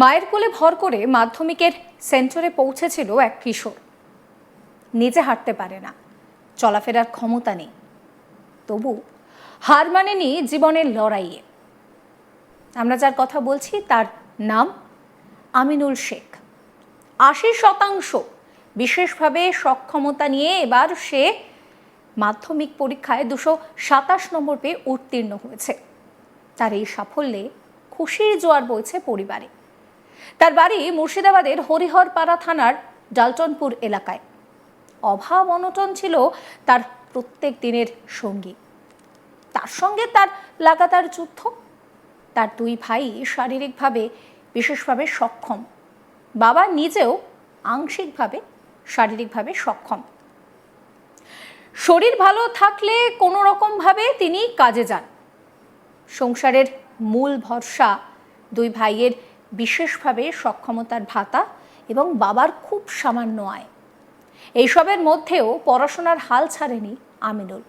মায়ের কোলে ভর করে মাধ্যমিকের সেন্টারে পৌঁছেছিল এক কিশোর। নিজে হাঁটতে পারে না, চলাফেরার ক্ষমতা নেই। তবু হার মানেনি জীবনের লড়াইয়ে। আমরা যার কথা বলছি তার নাম আমিনুল শেখ। আশি শতাংশ বিশেষভাবে সক্ষমতা নিয়ে এবার সে মাধ্যমিক পরীক্ষায় দুশো সাতাশ নম্বর পেয়ে উত্তীর্ণ হয়েছে। তার এই সাফল্যে খুশির জোয়ার বইছে পরিবারে। তার বাড়ি মুর্শিদাবাদের হরিহরপাড়া থানার ডালটনপুর এলাকায়। অভাব অনটন ছিল তার প্রত্যেক দিনের সঙ্গী। তার সঙ্গে তার লাগাতার যুদ্ধ। তার দুই ভাই শারীরিকভাবে বিশেষভাবে সক্ষম। বাবা নিজেও আংশিকভাবে শারীরিকভাবে সক্ষম। শরীর ভালো থাকলে কোনো রকমভাবে তিনি কাজে যান। সংসারের মূল ভরসা দুই ভাইয়ের বিশেষভাবে সক্ষমতার ভাতা এবং বাবার খুব সামান্য আয়। এইসবের মধ্যেও পড়াশোনার হাল ছাড়েনি আমিনুল।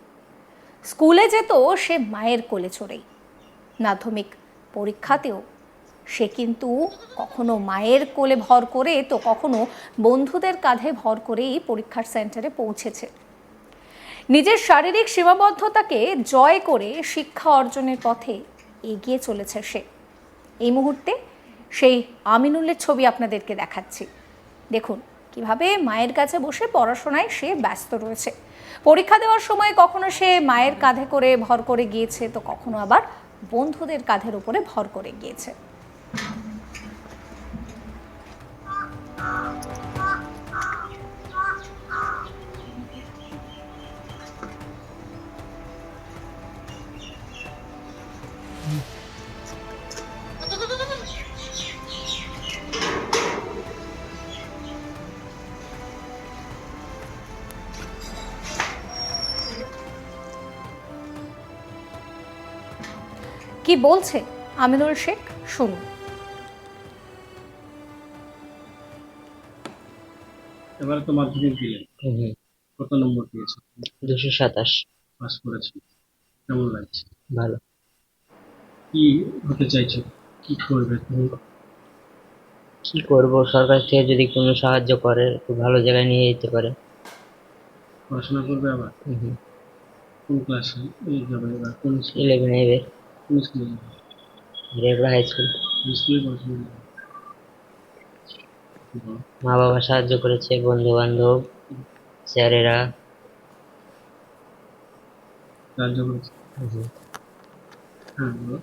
স্কুলে যেত সে মায়ের কোলে চড়েই। মাধ্যমিক পরীক্ষাতেও সে কিন্তু কখনো মায়ের কোলে ভর করে তো কখনো বন্ধুদের কাঁধে ভর করেই পরীক্ষার সেন্টারে পৌঁছেছে। নিজের শারীরিক সীমাবদ্ধতাকে জয় করে শিক্ষা অর্জনের পথে এগিয়ে চলেছে সে। এই মুহূর্তে সেই আমিনুলের ছবি আপনাদেরকে দেখাচ্ছি। দেখুন, কীভাবে মায়ের কাছে বসে পড়াশোনায় সে ব্যস্ত রয়েছে। পরীক্ষা দেওয়ার সময় কখনো সে মায়ের কাঁধে করে ভর করে গিয়েছে, তো কখনো আবার বন্ধুদের কাঁধের উপরে ভর করে গিয়েছে। কি বলছে? আমিনুল শেখ শুনুন। এবারে তো মাধ্যমিক দিলেন। কত নম্বর পেয়েছ দুশো সাতাশ। পাস করেছ কেমন লাগছে? ভালো। কি হতে চাইছো? কি করবে? তুমি কি করব? সরকার থেকে যদি কোনো সাহায্য করে একটু ভালো জায়গায় নিয়ে যেতে পারে। পড়াশোনা করবে আবার? কোন ক্লাসে যাবে এবার কোন ইলেভেন এবে হাই স্কুল। মা বাবা সাহায্য করেছে বন্ধু বান্ধব স্যারেরা হ্যাঁ।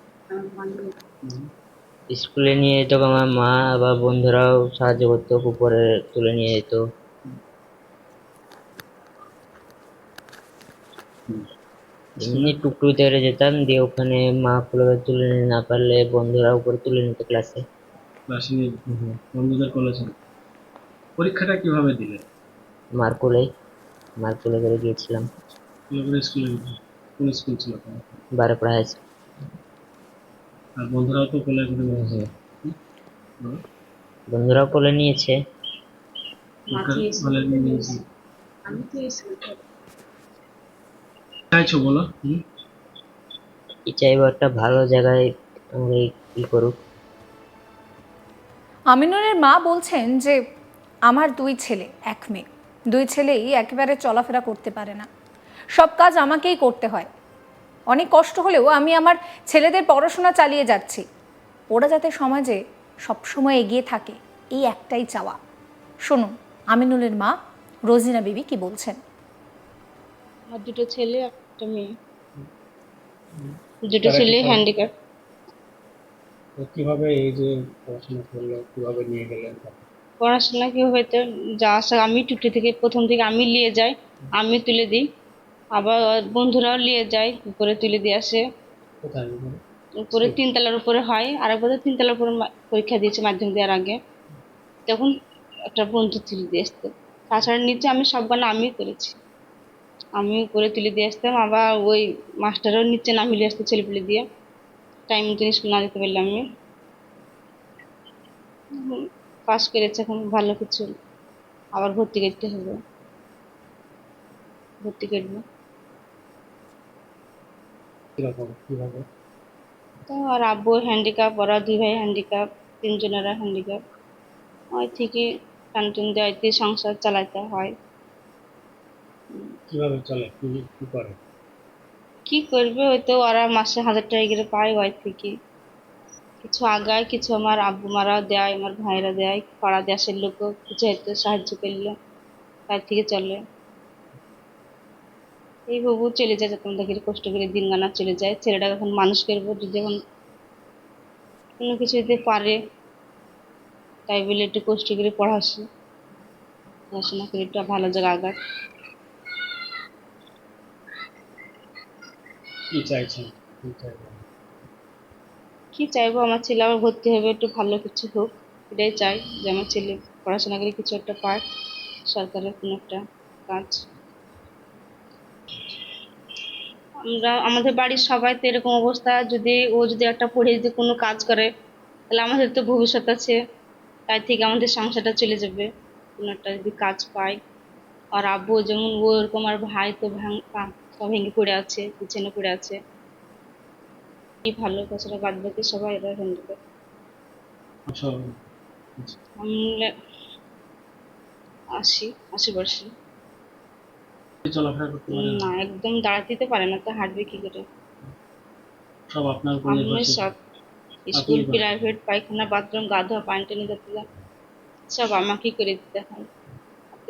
স্কুলে নিয়ে যেত আমার মা আবার বন্ধুরাও সাহায্য করতো উপরে তুলে নিয়ে যেত। এমনি টুকটুকিতে করে যেতাম দিয়ে ওখানে মা খুলে তুলে নিতে না পারলে বন্ধুরা উপরে তুলে নিত ক্লাসে ক্লাসে নিয়ে? বন্ধুদের কলেজে পরীক্ষাটা কীভাবে দিলে? মার কোলে মার কোলে করে গিয়েছিলাম। স্কুলে করে কোন স্কুল ছিল বারোপাড়া হাই স্কুল। আর বন্ধুরাও তো কোলে করে নিয়েছে বন্ধুরাও কোলে নিয়েছে। হলে নিয়েছি চাইছো বলো কি চাইব একটা ভালো জায়গায় আমাকে ই করুক। আমিনুলের মা বলছেন যে আমার দুই ছেলে এক মেয়ে। দুই ছেলেই একেবারে চলাফেরা করতে পারে না। সব কাজ আমাকেই করতে হয়। অনেক কষ্ট হলেও আমি আমার ছেলেদের পড়াশোনা চালিয়ে যাচ্ছি। ওরা যাতে সমাজে সবসময় এগিয়ে থাকে এই একটাই চাওয়া। শুনুন আমিনুলের মা রোজিনা বিবি কি বলছেন? আমার দুটো ছেলে একটা মেয়ে দুটো ছেলে হ্যান্ডিক্যাপ কীভাবে এই যে পড়াশোনা করল কীভাবে নিয়ে গেলেন পড়াশোনা কি হয়তো যা আসা আমি টুটি থেকে প্রথম থেকে আমি নিয়ে যাই আমি তুলে দিই। আবার বন্ধুরাও নিয়ে যায় উপরে তুলে দিয়ে আসে? উপরে? তিনতলার উপরে হয় আর একবার তিনতলার উপরে পরীক্ষা দিয়েছে মাধ্যমিক দেওয়ার আগে। তখন একটা বন্ধু তুলে দিয়ে আসতো। তাছাড়া নিচে আমি সব গান আমি করেছি। আমি করে তুলে দিয়ে আসতাম। আবার ওই মাস্টারও নিচে নামিয়ে আসতো ছেলেপুলে দিয়ে। টাইম স্কুল না যেতে পারলে আমি। পাস করেছে এখন ভালো কিছু। আবার ভর্তি করতে হবে। ভর্তি করব। তো আর আব্বু হ্যান্ডিক্যাপ ওরা দুই ভাই হ্যান্ডিক্যাপ তিনজনেরা হ্যান্ডিক্যাপ ওই থেকে টানটুন দেওয়াইতে সংসার চালাতে হয়। কীভাবে চলে? কি কি করে? কি করবে? হয়তো ওরা মাসে হাজার টাকা করে পায় ওই থেকে। কিছু আগায়, কিছু আমার আব্বু মারা দেয়, আমার ভাইরা দেয়, পাড়া দেশের লোকও কিছু হয়তো সাহায্য করল, তার থেকে চলে। এই বাবু চলে যায় যখন দেখি কষ্ট করে দিন গানা চলে যায়। ছেলেটা যখন মানুষ করব, যদি এখন কোনো কিছু যদি পারে, তাই বলে একটু কষ্ট করে পড়াশো পড়াশোনা করে একটু ভালো জায়গা আগাক কি চাইছেন? কি চাইব? আমার ছেলে আবার ভর্তি হবে, একটু ভালো কিছু হোক। এটাই চাই যে আমার ছেলে পড়াশোনা করে কিছু একটা পাক, সরকারের কোনো একটা কাজ। আমরা, আমাদের বাড়ির সবাই তো এরকম অবস্থা, যদি ও যদি একটা পড়ে যদি কোনো কাজ করে, তাহলে আমাদের তো ভবিষ্যৎ আছে। তাই থেকে আমাদের সংসারটা চলে যাবে। কোনো একটা যদি কাজ পাই। আর আব্বু যেমন ও এরকম, আর ভাই তো ভাঙ ভেঙে পড়ে আছে পিছনে পড়ে আছে। কি ভালো তাছাড়া বাদ বাকি সবাই এরা হ্যান্ডেল আচ্ছা আমি আশি আশি বর্ষে। চলাফেরা করতে পারেন না। একদম দাঁড়াতে পারে না তো হাঁটবে কি করে? সব আপনার সব স্কুল প্রাইভেট পায়খানা বাথরুম গা ধোয়া পানি টানি সব আমাকেই করে দিতে হয়।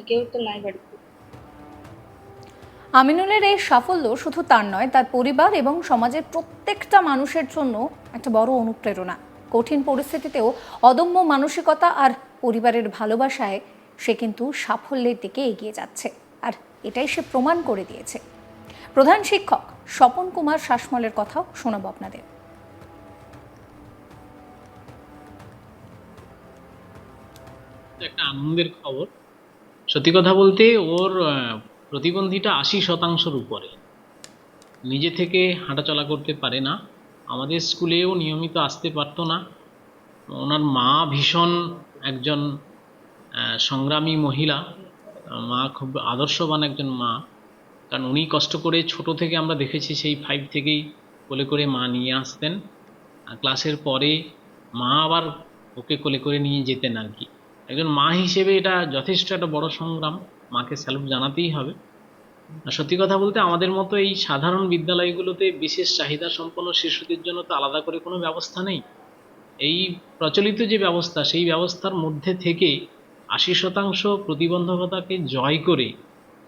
কেউ তো নাই বাড়িতে। আমিনুলের এই সাফল্য শুধু তার নয়, তার পরিবার এবং সমাজের প্রত্যেকটা মানুষের জন্য একটা বড় অনুপ্রেরণা। কঠিন পরিস্থিতিতেও অদম্য মানসিকতা আর পরিবারের ভালোবাসায় সে কিন্তু সাফল্যের দিকে এগিয়ে যাচ্ছে, আর এটাই সে প্রমাণ করে দিয়েছে। প্রধান শিক্ষক স্বপন কুমার শাসমলের কথাও শোনাবো আপনাদের। একটা আনন্দের খবর। সত্যি কথা বলতে ওর প্রতিবন্ধীটা আশি শতাংশের উপরে। নিজে থেকে হাঁটাচলা করতে পারে না, আমাদের স্কুলেও নিয়মিত আসতে পারতো না। ওনার মা ভীষণ একজন সংগ্রামী মহিলা। মা খুব আদর্শবান একজন মা। কারণ উনি কষ্ট করে ছোট থেকে আমরা দেখেছি, সেই ফাইভ থেকেই কোলে করে মা নিয়ে আসতেন। ক্লাসের পরে মা আবার ওকে কোলে করে নিয়ে যেতেন আর কি। একজন মা হিসেবে এটা যথেষ্ট একটা বড় সংগ্রাম। মাকে স্যালুট জানাতেই হবে। সত্যি কথা বলতে আমাদের মতো এই সাধারণ বিদ্যালয়গুলোতে বিশেষ চাহিদা সম্পন্ন শিশুদের জন্য তো আলাদা করে কোনো ব্যবস্থা নেই। এই প্রচলিত যে ব্যবস্থা, সেই ব্যবস্থার মধ্যে থেকে আশি শতাংশ প্রতিবন্ধকতাকে জয় করে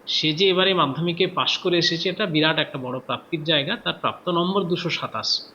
সে যে এবারে মাধ্যমিকে পাশ করে এসেছে, এটা বিরাট একটা বড় প্রাপ্তির জায়গা। তার প্রাপ্ত নম্বর দুশো সাতাশ।